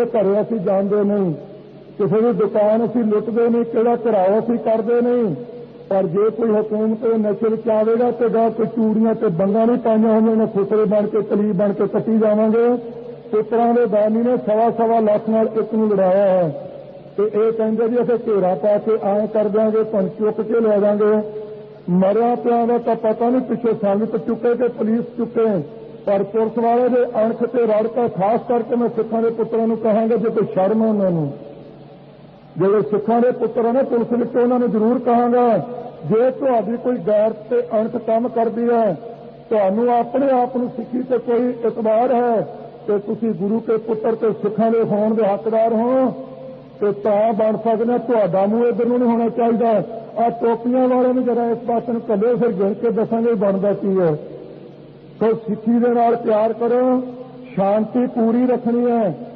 ਇਹ ਘਰੇ ਅਸੀਂ ਜਾਂਦੇ ਨਹੀਂ। ਕਿਸੇ ਦੀ ਦੁਕਾਨ ਅਸੀਂ ਲੁੱਟਦੇ ਨਹੀਂ, ਕਿਹੜਾ ਘਰਾਓ ਅਸੀਂ ਕਰਦੇ ਨਹੀਂ। ਪਰ ਜੇ ਕੋਈ ਹਕੂਮਤ ਇਹ ਨਸ਼ੇ ਵਿੱਚ ਆਵੇਗਾ ਤੇ ਗਾ ਕੋਈ ਚੂੜੀਆਂ ਤੇ ਬੰਗਾ ਨਹੀਂ ਪਾਈਆਂ ਹੋਣਗੀਆਂ ਉਹਨਾਂ ਫੁਕਰੇ ਬਣ ਕੇ, ਕਲੀ ਬਣ ਕੇ ਕੱਟੀ ਜਾਵਾਂਗੇ। ਪੁੱਤਰਾਂ ਦੇ ਦਾਨੀ ਨੇ ਸਵਾ ਸਵਾ ਲੱਖ ਨਾਲ ਇੱਕ ਨੂੰ ਲੜਾਇਆ ਹੈ। ਤੇ ਇਹ ਕਹਿੰਦੇ ਵੀ ਅਸੀਂ ਘੇਰਾ ਪਾ ਕੇ ਐਂ ਕਰ ਦਿਆਂਗੇ ਤੁਹਾਨੂੰ ਚੁੱਕ ਕੇ ਲੈ ਜਾਾਂਗੇ ਮਰਿਆ ਪਿਆ ਦਾ ਤਾਂ ਪਤਾ ਨਹੀਂ ਪਿੱਛੇ ਸੰਗਤ ਚੁੱਕੇ ਤੇ ਪੁਲਿਸ ਚੁੱਕੇ। ਪਰ ਪੁਲਿਸ ਵਾਲੇ ਦੇ ਅਣਖ ਤੇ ਰੜਕਾ ਖਾਸ ਕਰਕੇ ਮੈਂ ਸਿੱਖਾਂ ਦੇ ਪੁੱਤਰਾਂ ਨੂੰ ਕਹਾਂਗਾ ਜੇ ਕੋਈ ਸ਼ਰਮ ਹੈ ਉਹਨਾਂ ਨੂੰ। ਜਿਹੜੇ ਸਿੱਖਾਂ ਦੇ ਪੁੱਤਰ ਨੇ ਪੁਲਿਸ ਵਿੱਚ, ਉਹਨਾਂ ਨੂੰ ਜ਼ਰੂਰ ਕਹਾਂਗਾ, ਜੇ ਤੁਹਾਡੀ ਕੋਈ ਗੈਰ ਤੇ ਅਣਖ ਕੰਮ ਕਰਦੀ ਹੈ, ਤੁਹਾਨੂੰ ਆਪਣੇ ਆਪ ਨੂੰ ਸਿੱਖੀ ਤੇ ਕੋਈ ਇਤਬਾਰ ਹੈ ਤੇ ਤੁਸੀਂ ਗੁਰੂ ਕੇ ਪੁੱਤਰ ਤੇ ਸਿੱਖਾਂ ਦੇ ਹੋਣ ਦੇ ਹੱਕਦਾਰ ਹੋ, ਤੇ ਤਾਂ ਬਣ ਸਕਦਾ ਤੁਹਾਡਾ ਮੂੰਹ ਇਧਰ ਨੂੰ ਨਹੀਂ ਹੋਣਾ ਚਾਹੀਦਾ। ਆ ਟੋਪੀਆਂ ਵਾਲਿਆਂ ਨੂੰ ਜਰਾ ਇਸ ਪਾਸੇ ਨੂੰ ਕੱਲੇ ਫਿਰ ਗਿਣ ਕੇ ਦੱਸਾਂਗੇ ਬਣਦਾ ਕੀ ਹੈ। ਸੋ ਸਿੱਖੀ ਦੇ ਨਾਲ ਪਿਆਰ ਕਰੋ ਸ਼ਾਂਤੀ ਪੂਰੀ ਰੱਖਣੀ ਹੈ।